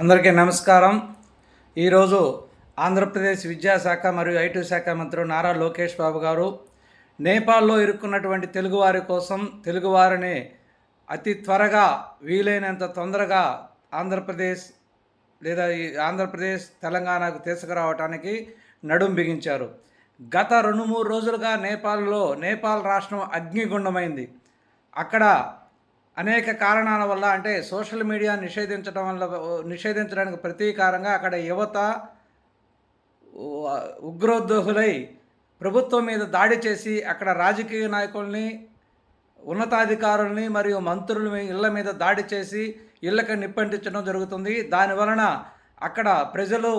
అందరికీ నమస్కారం. ఈరోజు ఆంధ్రప్రదేశ్ విద్యాశాఖ మరియు ఐటీ శాఖ మంత్రి నారా లోకేష్ బాబు గారు నేపాల్లో ఇరుక్కున్నటువంటి తెలుగువారి కోసం తెలుగువారిని అతి త్వరగా వీలైనంత తొందరగా ఆంధ్రప్రదేశ్ లేదా ఈ ఆంధ్రప్రదేశ్ తెలంగాణకు తీసుకురావడానికి నడుం బిగించారు. గత రెండు మూడు రోజులుగా నేపాల్లో నేపాల్ రాష్ట్రం అగ్నిగుండమైంది. అక్కడ అనేక కారణాల వల్ల అంటే సోషల్ మీడియా నిషేధించడం వల్ల నిషేధించడానికి ప్రతీకారంగా అక్కడ యువత ఉగ్రోద్యోగులై ప్రభుత్వం మీద దాడి చేసి అక్కడ రాజకీయ నాయకుల్ని ఉన్నతాధికారుల్ని మరియు మంత్రుల ఇళ్ళ ఇళ్ళ మీద దాడి చేసి ఇళ్ళకి నిప్పంటించడం జరుగుతుంది. దాని వలన అక్కడ ప్రజలు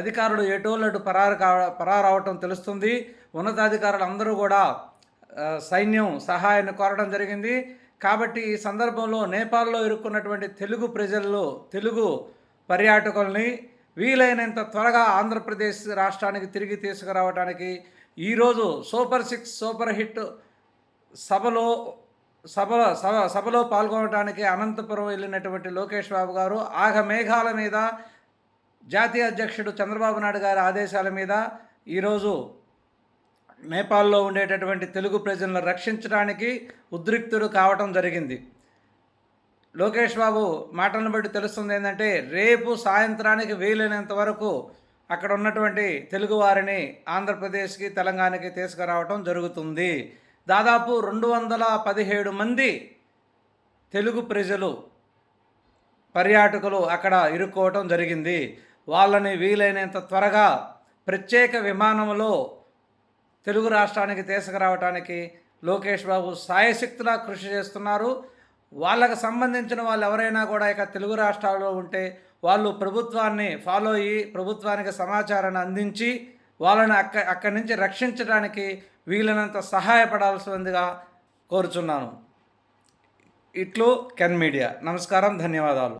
అధికారులు ఎటోళ్ళు పరారు కా పరారవటం తెలుస్తుంది. ఉన్నతాధికారులు అందరూ కూడా సైన్యం సహాయాన్ని కోరడం జరిగింది. కాబట్టి ఈ సందర్భంలో నేపాల్లో ఇరుక్కున్నటువంటి తెలుగు ప్రజల్లో తెలుగు పర్యాటకుల్ని వీలైనంత త్వరగా ఆంధ్రప్రదేశ్ రాష్ట్రానికి తిరిగి తీసుకురావడానికి ఈరోజు సూపర్ సిక్స్ సూపర్ హిట్ సభలో సభలో సభ సభలో పాల్గొనడానికి అనంతపురం వెళ్ళినటువంటి లోకేష్ బాబు గారు ఆగ మేఘాల మీద జాతీయ అధ్యక్షుడు చంద్రబాబు నాయుడు గారి ఆదేశాల మీద ఈరోజు నేపాల్లో ఉండేటటువంటి తెలుగు ప్రజలను రక్షించడానికి ఉద్రిక్తుడు కావటం జరిగింది. లోకేష్ బాబు మాటలను బట్టి తెలుస్తుంది ఏంటంటే రేపు సాయంత్రానికి వీలైనంత వరకు అక్కడ ఉన్నటువంటి తెలుగు వారిని ఆంధ్రప్రదేశ్కి తెలంగాణకి తీసుకురావటం జరుగుతుంది. దాదాపు రెండు వందల పదిహేడు మంది తెలుగు ప్రజలు పర్యాటకులు అక్కడ ఇరుక్కోవటం జరిగింది. వాళ్ళని వీలైనంత త్వరగా ప్రత్యేక విమానంలో తెలుగు రాష్ట్రానికి తీసుకురావడానికి లోకేష్ బాబు సాయశక్తులా కృషి చేస్తున్నారు. వాళ్ళకు సంబంధించిన వాళ్ళు ఎవరైనా కూడా ఇక తెలుగు రాష్ట్రాల్లో ఉంటే వాళ్ళు ప్రభుత్వాన్ని ఫాలో అయ్యి ప్రభుత్వానికి సమాచారాన్ని అందించి వాళ్ళని అక్క అక్కడి నుంచి రక్షించడానికి వీలైనంత సహాయపడాల్సిందిగా కోరుచున్నాను. ఇట్లు కెన్ మీడియా. నమస్కారం ధన్యవాదాలు.